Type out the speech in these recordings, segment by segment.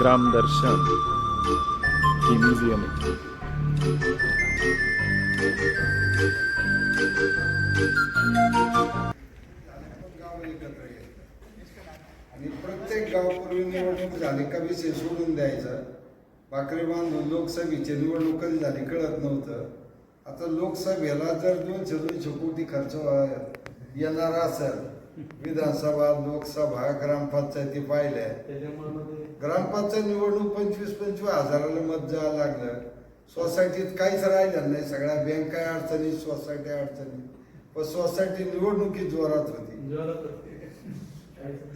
ग्रामदर्शन ही museum आहे आणि प्रत्येक गावपूर्वी निवडणूक झाली का विषय सोडून द्यायचा. बाकरे बांधून लोकसभेची निवडणूक कधी झाली कळत नव्हतं. आता लोकसभेला जर दोनशे दोनशे कोटी खर्च येणार असेल विधानसभा लोकसभा ग्रामपंचायती पाहिल्या. ग्रामपंचायत निवडणूक पंचवीस पंचवीस हजाराला मत जायला लागलं. सोसायटीत काहीच राहिलं नाही. सगळ्या बँका अडचणी सोसायटी अडचणी पण सोसायटी निवडणुकीत जोरात होती.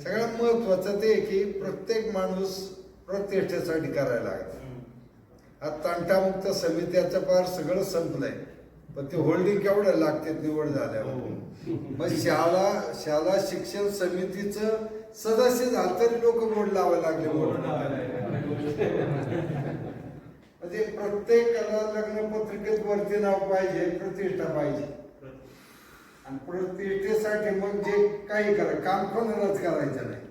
सगळ्यात महत्वाचं ते की प्रत्येक माणूस प्रतिष्ठेसाठी करायला लागला. आज तंटामुक्त समित्याचं पार सगळं संपलंय. पण ते होल्डिंग केवढं लागते निवड झाल्यावर. मग शाळा शाळा शिक्षण समितीचं सदस्य झालं तरी लोक बोर्ड लावायला लागले बोर्ड म्हणजे प्रत्येकाला लग्न पत्रिकेत वरती नाव पाहिजे प्रतिष्ठा पाहिजे. आणि प्रतिष्ठेसाठी मग जे काही करा काम कोणालाच करायचं नाही.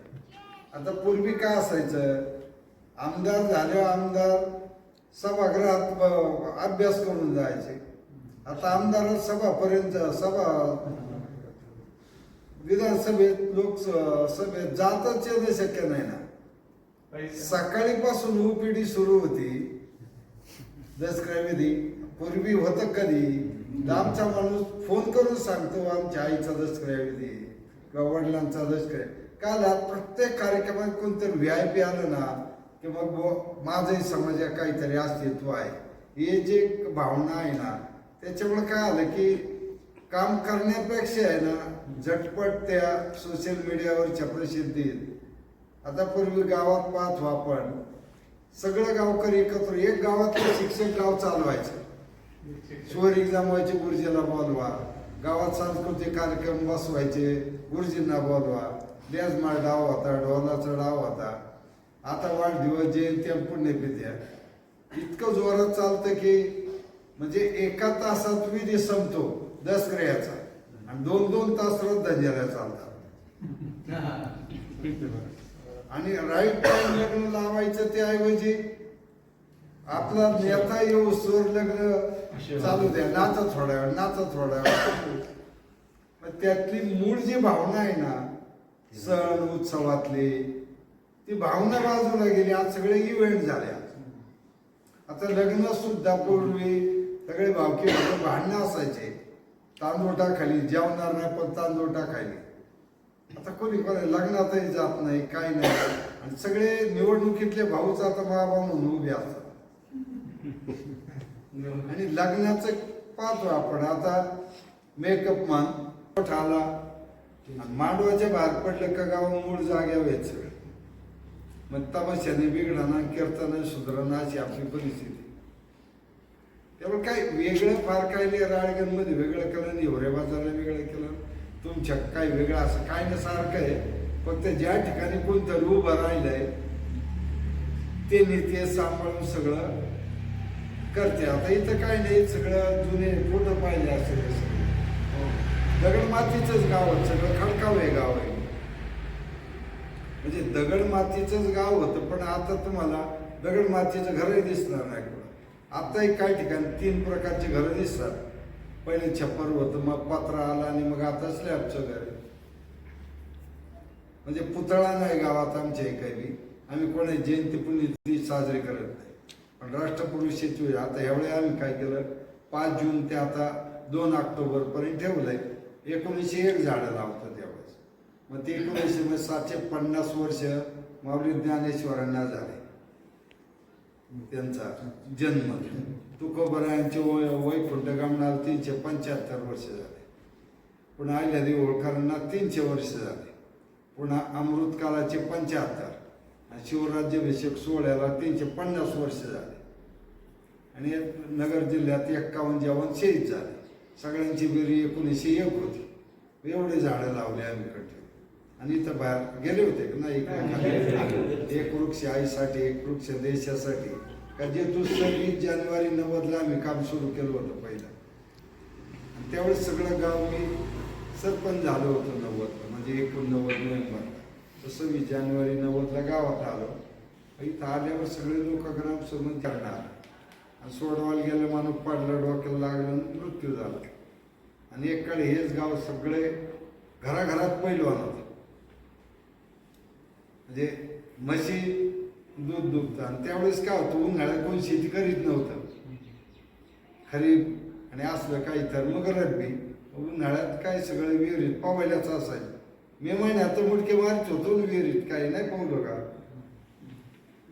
आता पूर्वी काय असायचं? आमदार झाले आमदार सभागृहात अभ्यास करून जायचे. आता आमदार सभापर्यंत सभा विधानसभेत लोक सभेत जाताच येणं शक्य नाही ना. सकाळीपासून ओपीडी सुरू होती. दसऱ्याविधी पूर्वी होतं कधी? आमचा माणूस फोन करून सांगतो आमच्या आईचा दसऱ्याविधी किंवा वडिलांचा दसऱ्या काल प्रत्येक कार्यक्रमात कोणतरी व्ही आय पी आलं ना की मग माझंही समाजात काहीतरी अस्तित्व आहे. हे जे भावना आहे ना त्याच्यामुळे काय आलं की काम करण्यापेक्षा आहे ना झटपट त्या सोशल मीडियावरच्या प्रसिद्धीत आता पूर्वी गावात पाहतो आपण सगळं गावकरी एकत्र एक गावातलं शिक्षक गाव चालवायचं. स्वर एक्झाम व्हायचे गुरुजीला बोलवा. गावात सांस्कृतिक कार्यक्रम बसवायचे गुरुजींना बोलवा. लेजमाळ डाव होता ढोलाचा डाव होता. आता वाढदिवस जयंती पुण्यतिथ्या इतकं जोरात चालतं की म्हणजे एका तासात विधी संपतो दसऱ्याचा. आणि दोन दोन तास श्रद्धांजल्या चालतात. आणि राईट टाइम लग्न लावायचं त्याऐवजी आपला नेता येऊ सोर लग्न चालू द्या. नाचा थोड्या वेळ नाचा थोड्या वेळ. त्यातली मूळ जी भावना आहे ना सण उत्सवातली ती भावना बाजूला गेली. आज सगळे इव्हेंट झाल्या आता लग्न सुद्धा पूर्वी सगळे भावकी भांडणं असायचे. तांदूळ खाली जेवणार नाही पण तांदूळ खाली आता कोणी कोणी लग्नातही जात नाही काही नाही. आणि सगळे निवडणुकीतले भाऊच आता बाबा म्हणून उभे असतात. आणि लग्नाचं पाहतो आपण आता मेकअप मान आला मांडवाच्या बाहेर पडलं का गाव मूळ जाग्यावर आहेत सगळं मग तमाशाने बिघडाना कीर्तन सुधारणा अशी आपली परिस्थिती. त्यामुळे काय वेगळं फार काय नाही राळगणमध्ये वेगळं केलं नाही होरे बाजारला वेगळं केलं. तुमच्या काय वेगळं असं काय ना सारखं आहे. फक्त ज्या ठिकाणी कोणतरी उभं राहिलंय ते नेते सांभाळून सगळं करते. आता इथं काय नाही सगळं जुने फोटो पाहिले असेल दगड मातीचंच गाव आहे सगळं खडकाव आहे गाव आहे. म्हणजे दगड मातीचंच गाव होतं पण आता तुम्हाला दगड मातीचं घरही दिसणार नाही कुठं. आताही काही ठिकाणी तीन प्रकारची घरं दिसतात. पहिले छप्पर होतं मग पत्रा आला आणि मग आता स्लॅबचं घर म्हणजे पुतळा नाही गावात आमच्या काही आम्ही कोणी जयंती पुण्यतिथी साजरी करत नाही. पण राष्ट्रपुरुषाची आता ह्यावेळी आम्ही काय केलं? पाच जून ते आता दोन ऑक्टोबरपर्यंत ठेवलंय. एकोणीसशे एक झाडं लावतात त्यावेळेस मग ते एकोणीसशे म्हणजे सातशे पन्नास वर्ष माऊली ज्ञानेश्वरांना झाले. त्यांचा जन्म. तुकोबरायांचे वय वैकुंठ गमनाला तीनशे पंच्याहत्तर वर्ष झाले. पुन्हा आल्या होळकरांना तीनशे वर्ष झाले. पुन्हा अमृतकालाचे पंच्याहत्तर. शिवराज्याभिषेक सोहळ्याला तीनशे पन्नास वर्ष झाले. आणि नगर जिल्ह्यात एक्कावन्न जेवण शहीद झाले. सगळ्यांची बेरी एकोणीसशे एक होती. एवढे झाडं लावले आम्ही आणि इथं बाहेर गेले होते का? नाही इकडे एक वृक्ष आईसाठी एक वृक्ष देशासाठी. का जे दुसरं वीस जानेवारी नव्वदला आम्ही काम सुरू केलं होतं पहिलं. आणि त्यावेळेस सगळं गाव मी सरपंच झालो होतो नव्वदला. म्हणजे एकोणनव्वद नोव्हेंबरला तर सव्वीस जानेवारी नव्वदला गावात आलो. इथं आल्यावर सगळे लोक ग्रामसमोर करणार आणि सोडवायला गेलं माणूस पडलं डोक्याला लागलं मृत्यू झाला. आणि एकडे हेच गाव सगळे घराघरात पैलवान होते. म्हणजे म्हशी दूध दुभतं. आणि त्यावेळेस काय होतं उन्हाळ्यात कोण शेती करीत नव्हतं. खरीप आणि असलं काही तर मग रब्बी. उन्हाळ्यात काय सगळं विहिरीत पावायलाच असायचं. मे महिन्यात तर मुडके मारत होतो विहिरीत काही नाही पावलं का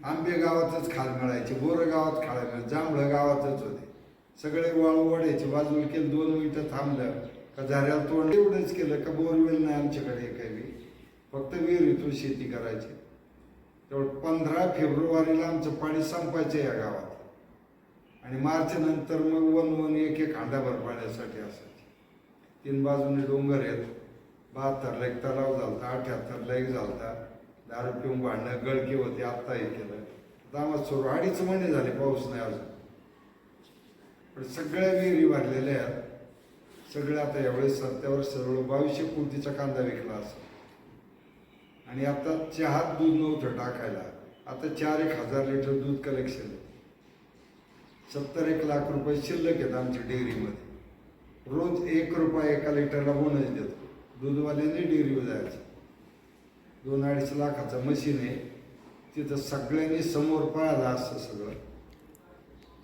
आंबे गावातच खाल मिळायचे बोरं गावात खाळ मिळायचं जांभळं गावातच होते. सगळे वाळू वडायचे बाजूला केलं दोन मिनिटं थांबलं. का झाऱ्याला तोंड एवढंच केलं का बोरवेल नाही आमच्याकडे काही फक्त फक्त विहिरीतून शेती करायची. तेवढं पंधरा फेब्रुवारीला आमचं पाणी संपायचं या गावात. आणि मार्च नंतर मग वन वन एक एक हांडाभर पाण्यासाठी असायचे. तीन बाजूने डोंगर आहेत. बहात्तरला एक तलाव झालता अठ्याहत्तरला एक झालता. दारू पिऊन भांडणं गळके होते आत्ता हे केलं. दामात सुरू अडीच महिने झाले पाऊस नाही अजून. पण सगळ्या विहिरी भरलेल्या आहेत. सगळ्या आता यावेळेस सत्यावर सरळ बावीसशे कोटीचा कांदा विकला असं आणि आता चहात दूध नव्हतं टाकायला आता चार एक हजार लिटर दूध कलेक्शन आहे. सत्तर एक लाख रुपये शिल्लक आहेत आमच्या डेअरीमध्ये. रोज एक रुपया एका लिटरला बोनस देतो. दूधवाल्याने डेअरीवर जायचं. दोन अडीच लाखाचं मशीन आहे. तिथं सगळ्यांनी समोर पळाला असतं सगळं.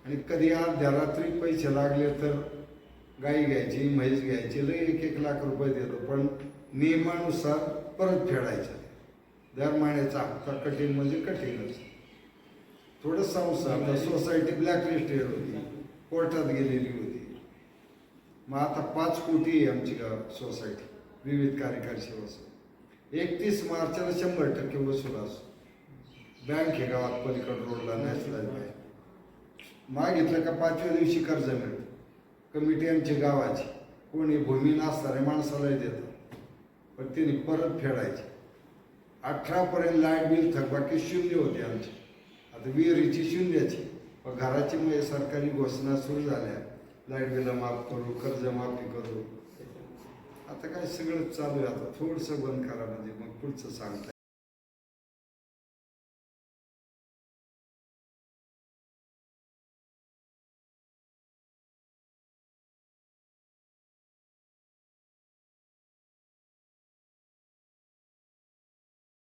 आणि कधी अर्ध्या रात्री पैसे लागले तर गाई घ्यायची म्हैस घ्यायची लय एक एक लाख रुपये देतो. पण नियमानुसार परत फेडायचं. दर महिन्याचा हप्ता कठीण म्हणजे कठीणच. थोडं आता सोसायटी ब्लॅकलिस्टेड होती. कोर्टात गेलेली होती. मग आता पाच कोटी आहे आमची गाव सोसायटी विविध कार्यकारी सेवा एकतीस मार्चला शंभर टक्के वसूल असतो. बँक आहे गावात पलीकड रोडला नॅशनल बँक मागितलं का पाचव्या दिवशी कर्ज मिळतं. कमिटी आमची गावाची. कोणी भूमी नसणाऱ्या माणसालाही देतात. पण त्यांनी परत फेडायची. अठरापर्यंत लाइट बिल थकबाकी शून्य होते आमची. आता विहिरीची शून्याची पण घराची म्हणजे सरकारी घोषणा सुरू झाल्या. लाइट बिल माफ करू कर्ज माफी करू. आता काय सगळं चालू आहे. आता थोडंसं बंद करा म्हणजे मग पुढचं सांगता